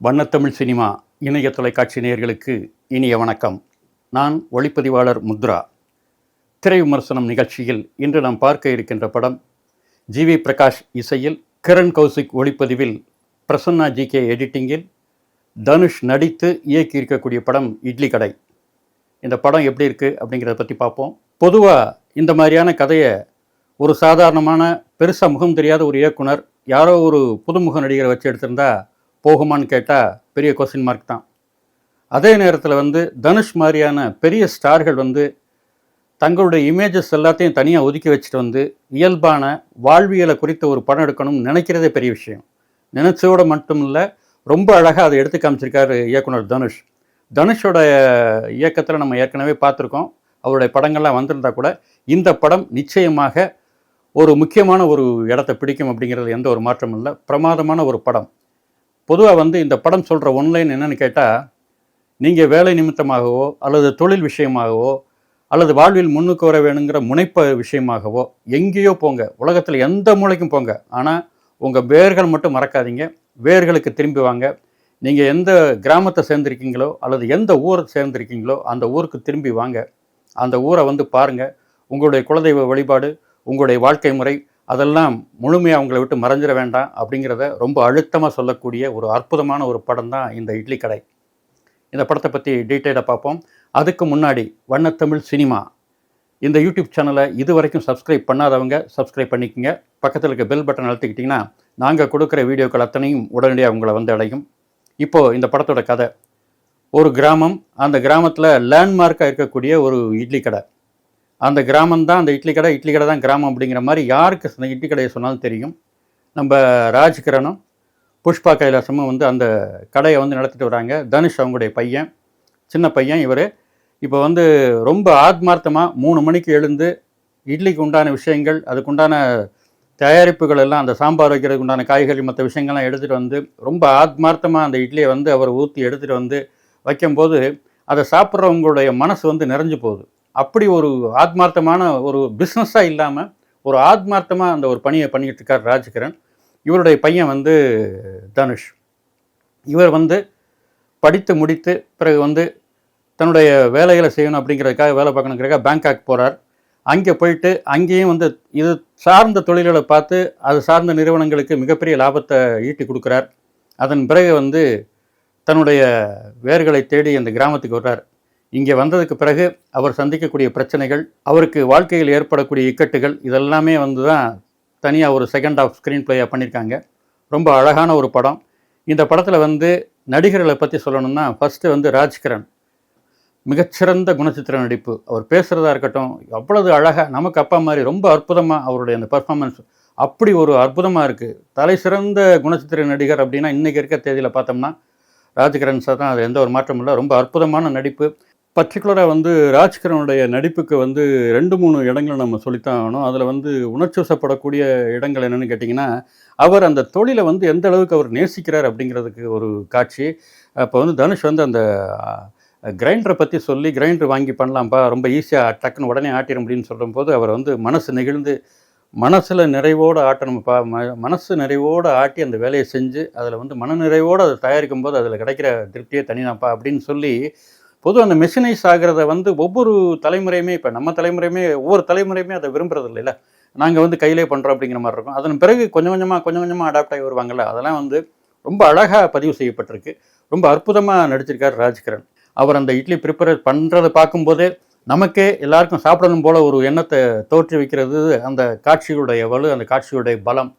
வண்ணத்தமிழ் cinema இணைய தொலைக்காட்சி நேயர்களுக்கு இனிய வணக்கம். நான் ஒளிப்பதிவாளர் முத்ரா. திரை விமர்சனம் நிகழ்ச்சியில் இன்று நாம் பார்க்க இருக்கின்ற படம் ஜிவி பிரகாஷ் இசையில் கிரண் கௌசிக் ஒளிப்பதிவில் பிரசன்னா ஜி கே எடிட்டிங்கில் தனுஷ் நடித்து இயக்கி இருக்கக்கூடிய படம் இட்லி கடை. இந்த படம் எப்படி இருக்குது அப்படிங்கிறத பற்றி பார்ப்போம். பொதுவாக இந்த மாதிரியான கதையை ஒரு சாதாரணமான பெருசாக முகம் தெரியாத ஒரு இயக்குனர் யாரோ ஒரு புதுமுக நடிகரை வச்சு எடுத்திருந்தால் போகுமான்னு கேட்டால் பெரிய கொஸ்டின் மார்க் தான். அதே நேரத்தில் வந்து தனுஷ் மாதிரியான பெரிய ஸ்டார்கள் வந்து தங்களுடைய இமேஜஸ் எல்லாத்தையும் தனியாக ஒதுக்கி வச்சுட்டு வந்து இயல்பான வாழ்வியலை குறித்த ஒரு படம் எடுக்கணும்னு நினைக்கிறதே பெரிய விஷயம். நினைச்சோட மட்டும் இல்லை ரொம்ப அழகாக அதை எடுத்து காமிச்சிருக்காரு இயக்குனர் தனுஷ். தனுஷோட இயக்கத்தில் நம்ம ஏற்கனவே பார்த்துருக்கோம். அவருடைய படங்கள்லாம் வந்திருந்தா கூட இந்த படம் நிச்சயமாக ஒரு முக்கியமான ஒரு இடத்த பிடிக்கும் அப்படிங்கிறது எந்த ஒரு மாற்றமும் இல்லை. பிரமாதமான ஒரு படம். பொதுவாக வந்து இந்த படம் சொல்கிற ஒன்லைன் என்னென்னு கேட்டால் நீங்கள் வேலை நிமித்தமாகவோ அல்லது தொழில் விஷயமாகவோ அல்லது வாழ்வில் முன்னுக்கு வர வேணுங்கிற முனைப்ப விஷயமாகவோ எங்கேயோ போங்க. உலகத்தில் எந்த மூளைக்கும் போங்க. ஆனால் உங்கள் வேர்கள் மட்டும் மறக்காதீங்க. வேர்களுக்கு திரும்பி வாங்க. நீங்கள் எந்த கிராமத்தை சேர்ந்துருக்கீங்களோ அல்லது எந்த ஊரை சேர்ந்துருக்கீங்களோ அந்த ஊருக்கு திரும்பி வாங்க. அந்த ஊரை வந்து பாருங்கள் உங்களுடைய குலதெய்வ வழிபாடு உங்களுடைய வாழ்க்கை முறை அதெல்லாம் முழுமையாக அவங்கள விட்டு மறைஞ்சிட வேண்டாம் அப்படிங்கிறத ரொம்ப அழுத்தமாக சொல்லக்கூடிய ஒரு அற்புதமான ஒரு படம் தான் இந்த இட்லி கடை. இந்த படத்தை பற்றி டீட்டெயிலாக பார்ப்போம். அதுக்கு முன்னாடி வண்ணத்தமிழ் சினிமா. இந்த யூடியூப் சேனலை இது வரைக்கும் சப்ஸ்கிரைப் பண்ணாதவங்க சப்ஸ்கிரைப் பண்ணிக்கோங்க. பக்கத்தில் இருக்க பெல் பட்டன் அழுத்திக்கிட்டிங்கன்னா நாங்கள் கொடுக்குற வீடியோக்கள் அத்தனையும் உடனடியாக உங்களை வந்து அடையும். இப்போது இந்த படத்தோட கதை. ஒரு கிராமம். அந்த கிராமத்தில் லேண்ட்மார்க்காக இருக்கக்கூடிய ஒரு இட்லி கடை. அந்த கிராமம் தான் அந்த இட்லி கடை இட்லி கடை தான் கிராமம் அப்படிங்கிற மாதிரி யாருக்கு அந்த இட்லி கடையை சொன்னாலும் தெரியும். நம்ம ராஜ்கிரணும் புஷ்பா கைலாசமும் வந்து அந்த கடையை வந்து நடத்திட்டு வராங்க. தனுஷ் அவங்களுடைய பையன் சின்ன பையன் இவர். இப்போ வந்து ரொம்ப ஆத்மார்த்தமாக மூணு மணிக்கு எழுந்து இட்லிக்கு உண்டான விஷயங்கள் அதுக்குண்டான தயாரிப்புகள் எல்லாம் அந்த சாம்பார் வைக்கிறதுக்கு உண்டான காய்கறி மற்ற விஷயங்கள்லாம் எடுத்துகிட்டு வந்து ரொம்ப ஆத்மார்த்தமாக அந்த இட்லியை வந்து அவர் ஊற்றி எடுத்துகிட்டு வந்து வைக்கும்போது அதை சாப்பிட்றவங்களுடைய மனசு வந்து நிறைஞ்சு போகுது. அப்படி ஒரு ஆத்மார்த்தமான ஒரு பிஸ்னஸாக இல்லாமல் ஒரு ஆத்மார்த்தமாக அந்த ஒரு பணியை பண்ணிக்கிட்டு இருக்கார் ராஜ்கிரண். இவருடைய பையன் வந்து தனுஷ். இவர் வந்து படித்து முடித்து பிறகு வந்து தன்னுடைய வேலைகளை செய்யணும் அப்படிங்கிறதுக்காக வேலை பார்க்கணுங்கிறக்காக பேங்காக் போகிறார் அங்கே போயிட்டு அங்கேயும் வந்து இது சார்ந்த தொழில்களை பார்த்து அது சார்ந்த நிறுவனங்களுக்கு மிகப்பெரிய லாபத்தை ஈட்டி கொடுக்குறார். அதன் பிறகு வந்து தன்னுடைய வேர்களை தேடி அந்த கிராமத்துக்கு வர்றார். இங்கே வந்ததுக்கு பிறகு அவர் சந்திக்கக்கூடிய பிரச்சனைகள் அவருக்கு வாழ்க்கையில் ஏற்படக்கூடிய இக்கட்டுகள் இதெல்லாமே வந்து தான் தனியாக ஒரு செகண்ட் ஆஃப் ஸ்க்ரீன் பிளேயாக பண்ணியிருக்காங்க. ரொம்ப அழகான ஒரு படம். இந்த படத்தில் வந்து நடிகர்களை பற்றி சொல்லணும்னா ஃபஸ்ட்டு வந்து ராஜ்கிரண். மிகச்சிறந்த குணச்சித்திர நடிப்பு. அவர் பேசுகிறதா இருக்கட்டும் அவ்வளவு அழகாக நமக்கு அப்பா மாதிரி ரொம்ப அற்புதமாக அவருடைய அந்த பர்ஃபார்மன்ஸ் அப்படி ஒரு அற்புதமாக இருக்குது தலை சிறந்த குணச்சித்திர நடிகர் அப்படின்னா இன்றைக்கி இருக்க தேதியில் பார்த்தோம்னா ராஜ்கிரண் சார் தான் அது எந்த ஒரு மாற்றமும் இல்லை. ரொம்ப அற்புதமான நடிப்பு. பர்டிகுலராக வந்து ராஜ்கிரனுடைய நடிப்புக்கு வந்து ரெண்டு மூணு இடங்களை நம்ம சொல்லித்தான் ஆகணும். அதில் வந்து உணர்ச்சிவசப்படக்கூடிய இடங்கள் என்னென்னு கேட்டிங்கன்னா அவர் அந்த தொழிலை வந்து எந்த அளவுக்கு அவர் நேசிக்கிறார் அப்படிங்கிறதுக்கு ஒரு காட்சி. அப்போ வந்து தனுஷ் வந்து அந்த கிரைண்டரை பற்றி சொல்லி கிரைண்டர் வாங்கி பண்ணலாம்ப்பா ரொம்ப ஈஸியாக டக்குன்னு உடனே ஆட்டிட முடியும்னு சொல்லும்போது அவர் வந்து மனசு நெகிழ்ந்து மனசில் நிறைவோடு ஆட்டணும்ப்பா ம மனசு நிறைவோடு ஆட்டி அந்த வேலையை செஞ்சு அதில் வந்து மன நிறைவோடு அதை தயாரிக்கும் போது அதில் கிடைக்கிற திருப்தியே தனிதான்ப்பா அப்படின்னு சொல்லி பொதுவாக அந்த மெஷினைஸ் ஆகிறத வந்து ஒவ்வொரு தலைமுறையுமே இப்போ நம்ம தலைமுறையுமே ஒவ்வொரு தலைமுறையுமே அதை விரும்புறது இல்லைல்ல நாங்கள் வந்து கையிலே பண்ணுறோம் அப்படிங்கிற மாதிரி இருக்கும். அதன் பிறகு கொஞ்சம் கொஞ்சமாக கொஞ்சம் கொஞ்சமாக அடாப்ட் ஆகி வருவாங்கள்ல அதெல்லாம் வந்து ரொம்ப அழகாக பதிவு செய்யப்பட்டிருக்கு. ரொம்ப அற்புதமாக நடிச்சிருக்கார் ராஜ்கிரண். அவர் அந்த இட்லி ப்ரிப்பேர் பண்ணுறதை பார்க்கும்போதே நமக்கே எல்லாருக்கும் சாப்பிடணும் போல் ஒரு எண்ணத்தை தோற்றி வைக்கிறது அந்த காட்சிகளுடைய வலு அந்த காட்சியுடைய பலம்.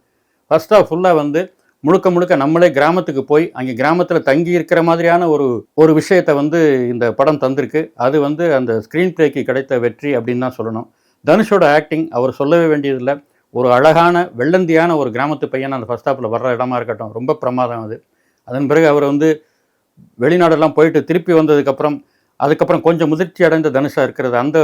ஃபஸ்ட்டாக ஃபுல்லாக வந்து முழுக்க முழுக்க நம்மளே கிராமத்துக்கு போய் அங்கே கிராமத்தில் தங்கி இருக்கிற மாதிரியான ஒரு ஒரு விஷயத்தை வந்து இந்த படம் தந்திருக்கு. அது வந்து அந்த ஸ்க்ரீன் பிளேக்கு கிடைத்த வெற்றி அப்படின்னு தான் சொல்லணும். தனுஷோட ஆக்டிங் அவர் சொல்லவே வேண்டியதில்லை. ஒரு அழகான வெள்ளந்தியான ஒரு கிராமத்து பையன் அந்த ஃபஸ்ட் ஹாப்பில் வர்ற இடமா இருக்கட்டும். ரொம்ப பிரமாதம் அது. அதன் பிறகு அவர் வந்து வெளிநாடெல்லாம் போயிட்டு திருப்பி வந்ததுக்கப்புறம் அதுக்கப்புறம் கொஞ்சம் முதிர்ச்சி அடைந்த தனுஷாக இருக்கிறது. அந்த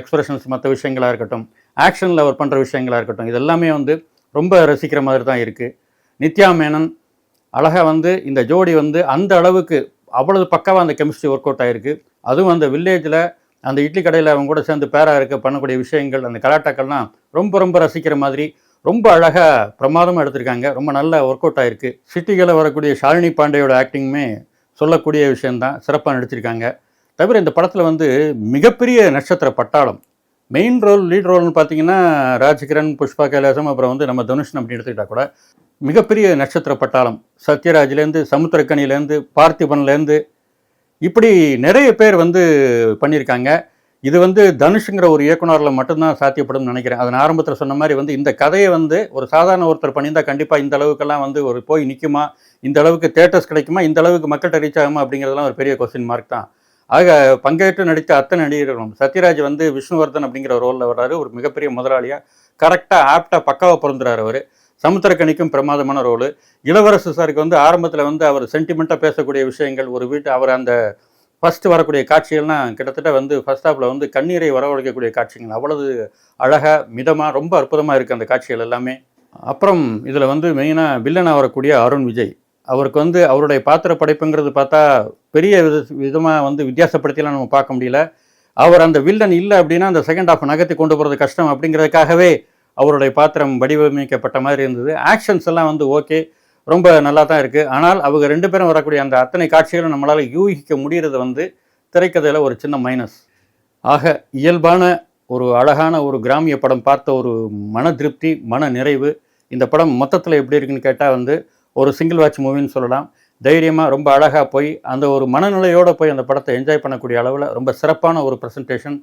எக்ஸ்பிரஷன்ஸ் மற்ற விஷயங்களாக இருக்கட்டும். ஆக்ஷனில் அவர் பண்ணுற விஷயங்களாக இருக்கட்டும். இதெல்லாமே வந்து ரொம்ப ரசிக்கிற மாதிரி தான் இருக்குது நித்யா மேனன் அழகாக வந்து இந்த ஜோடி வந்து அந்த அளவுக்கு அவ்வளவு பக்காவாக அந்த கெமிஸ்ட்ரி ஒர்க் அவுட் ஆகிருக்கு அதுவும் அந்த வில்லேஜில் அந்த இட்லி கடையில் அவங்க கூட சேர்ந்து பேராக இருக்க பண்ணக்கூடிய விஷயங்கள் அந்த கலாட்டாக்கள்லாம் ரொம்ப ரொம்ப ரசிக்கிற மாதிரி ரொம்ப அழகாக பிரமாதமாக எடுத்திருக்காங்க. ரொம்ப நல்ல ஒர்க் அவுட் ஆயிருக்கு. சிட்டிகளில் வரக்கூடிய ஷாலினி பாண்டேயோட ஆக்டிங்குமே சொல்லக்கூடிய விஷயந்தான் சிறப்பாக நடிச்சிருக்காங்க. தவிர இந்த படத்தில் வந்து மிகப்பெரிய நட்சத்திர பட்டாளம். மெயின் ரோல் லீட் ரோல்னு பார்த்தீங்கன்னா ராஜ்கிரண் புஷ்பா கைலாசம் அப்புறம் வந்து நம்ம தனுஷன் அப்படின்னு எடுத்துக்கிட்டால் கூட மிகப்பெரிய நட்சத்திர பட்டாளம். சத்யராஜ்லேருந்து சமுத்திரக்கனிலேருந்து பார்த்திபன்லேருந்து. இப்படி நிறைய பேர் வந்து பண்ணியிருக்காங்க. இது வந்து தனுஷுங்கிற ஒரு இயக்குனரில் மட்டும்தான் சாத்தியப்படும்னு நினைக்கிறேன். அதன் ஆரம்பத்தில் சொன்ன மாதிரி வந்து இந்த கதையை வந்து ஒரு சாதாரண ஒருத்தர் பண்ணியிருந்தால் கண்டிப்பாக இந்த அளவுக்கெல்லாம் வந்து ஒரு போய் நிற்குமா இந்த அளவுக்கு தேட்டர்ஸ் கிடைக்குமா? இந்த அளவுக்கு மக்கள்கிட்ட ரீச் ஆகுமா? அப்படிங்கிறதெல்லாம் ஒரு பெரிய கொஸ்டின் மார்க் தான். ஆக பங்கேற்று நடித்த அத்தனை நடிகர்களும் சத்யராஜ் வந்து விஷ்ணுவர்தன் அப்படிங்கிற ரோலில் வர்றாரு. ஒரு மிகப்பெரிய முதலாளியாக கரெக்டாக ஆப்டாக பக்காவாக பிறந்துறாரு அவர். சமுத்திரக்கணிக்கும் பிரமாதமான ரோலு. இளவரசு சாருக்கு வந்து ஆரம்பத்தில் வந்து அவர் சென்டிமெண்ட்டாக பேசக்கூடிய விஷயங்கள் ஒரு வீட்டு அவர் அந்த ஃபஸ்ட்டு வரக்கூடிய காட்சிகள்லாம் கிட்டத்தட்ட வந்து ஃபஸ்ட் ஹாஃபில் வந்து கண்ணீரை வரவழைக்கக்கூடிய காட்சிகள். அவ்வளவு அழகாக மிதமாக ரொம்ப அற்புதமாக இருக்குது அந்த காட்சிகள் எல்லாமே. அப்புறம் இதில் வந்து மெயினாக வில்லனாக வரக்கூடிய அருண் விஜய். அவருக்கு வந்து அவருடைய பாத்திர படைப்புங்கிறது பார்த்தா பெரிய வித விதமாக வந்து வித்தியாசப்படுத்திலாம் நம்ம பார்க்க முடியல. அவர் அந்த வில்லன் இல்லை அப்படின்னா அந்த செகண்ட் ஹாஃப் நகர்த்தி கொண்டு போகிறது கஷ்டம் அப்படிங்கிறதுக்காகவே அவருடைய பாத்திரம் வடிவமைக்கப்பட்ட மாதிரி இருந்தது. ஆக்ஷன்ஸ் எல்லாம் வந்து ஓகே ரொம்ப நல்லா தான் இருக்குது ஆனால் அவங்க ரெண்டு பேரும் வரக்கூடிய அந்த அத்தனை காட்சிகளும் நம்மளால் யூகிக்க முடிகிறது வந்து திரைக்கதையில் ஒரு சின்ன மைனஸ் ஆக இயல்பான ஒரு அழகான ஒரு கிராமிய படம் பார்த்த ஒரு மன திருப்தி மன நிறைவு இந்த படம் மொத்தத்தில் எப்படி இருக்குன்னு கேட்டால் வந்து ஒரு சிங்கிள் வாட்ச் மூவின்னு சொல்லலாம். தைரியமாக ரொம்ப அழகாக போய் அந்த ஒரு மனநிலையோடு போய் அந்த படத்தை என்ஜாய் பண்ணக்கூடிய அளவில் ரொம்ப சிறப்பான ஒரு ப்ரெசன்டேஷன்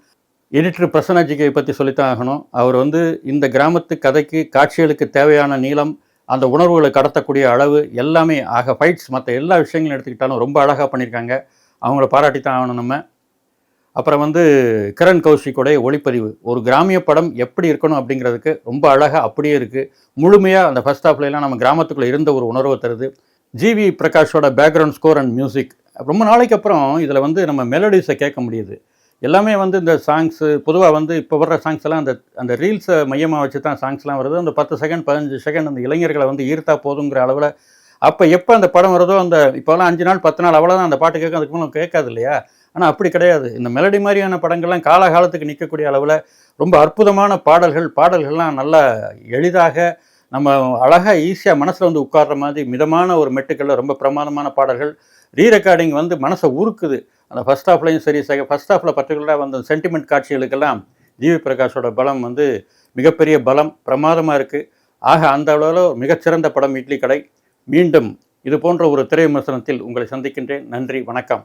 எடிட்டர் பிரசன்னாஜிகை பற்றி சொல்லித்தான் ஆகணும். அவர் வந்து இந்த கிராமத்து கதைக்கு காட்சிகளுக்கு தேவையான நீளம் அந்த உணர்வுகளை கடத்தக்கூடிய அளவு எல்லாமே ஆக ஃபைட்ஸ் மற்ற எல்லா விஷயங்களும் எடுத்துக்கிட்டாலும் ரொம்ப அழகாக பண்ணியிருக்காங்க அவங்கள பாராட்டி தான் ஆகணும் நம்ம. அப்புறம் வந்து கிரண் கௌஷிக்குடைய ஒளிப்பதிவு. ஒரு கிராமிய படம் எப்படி இருக்கணும் அப்படிங்கிறதுக்கு ரொம்ப அழகாக அப்படியே இருக்குது முழுமையாக அந்த ஃபஸ்ட் ஹாஃப்லாம் நம்ம கிராமத்துக்குள்ளே இருந்த ஒரு உணர்வை தருது. ஜிவி பிரகாஷோட பேக்ரவுண்ட் ஸ்கோர் அண்ட் மியூசிக் ரொம்ப நாளைக்கு அப்புறம் இதில் வந்து நம்ம மெலடிஸை கேட்க முடியுது. எல்லாமே வந்து இந்த சாங்ஸு பொதுவாக வந்து இப்போ வர்ற சாங்ஸ் எல்லாம் அந்த அந்த ரீல்ஸை மையமாக வச்சு தான் சாங்ஸ்லாம் வருது. அந்த பத்து செகண்ட் பதினஞ்சு செகண்ட் அந்த இளைஞர்களை வந்து ஈர்த்தா போதுங்கிற அளவில் அப்போ எப்போ அந்த படம் வருதோ அந்த இப்போலாம் அஞ்சு நாள் பத்து நாள் அவ்வளோதான் அந்த பாட்டு கேட்க அதுக்கு மேலே கேட்காது இல்லையா? ஆனால் அப்படி கிடையாது. இந்த மெலடி மாதிரியான படங்கள்லாம் காலகாலத்துக்கு நிற்கக்கூடிய அளவில் ரொம்ப அற்புதமான பாடல்கள் பாடல்கள்லாம் நல்லா எளிதாக நம்ம அழகாக ஈஸியாக மனசில் வந்து உட்கார்ற மாதிரி மிதமான ஒரு மெட்டுக்களில் ரொம்ப பிரமாதமான பாடல்கள். ரீ ரெக்கார்டிங் வந்து மனசை உருக்குது. அந்த ஃபஸ்ட் ஹாஃப்லையும் சரி செக ஃபஸ்ட் ஹாஃபில் பர்டிகுலராக வந்த சென்டிமெண்ட் காட்சிகளுக்கெல்லாம் ஜிவி பிரகாஷோட பலம் வந்து மிகப்பெரிய பலம் பிரமாதமாக இருக்குது ஆக அந்த அளவில் மிகச்சிறந்த படம் இட்லி கடை. மீண்டும் இது போன்ற ஒரு திரை விமர்சனத்தில் உங்களை சந்திக்கின்றேன். நன்றி வணக்கம்.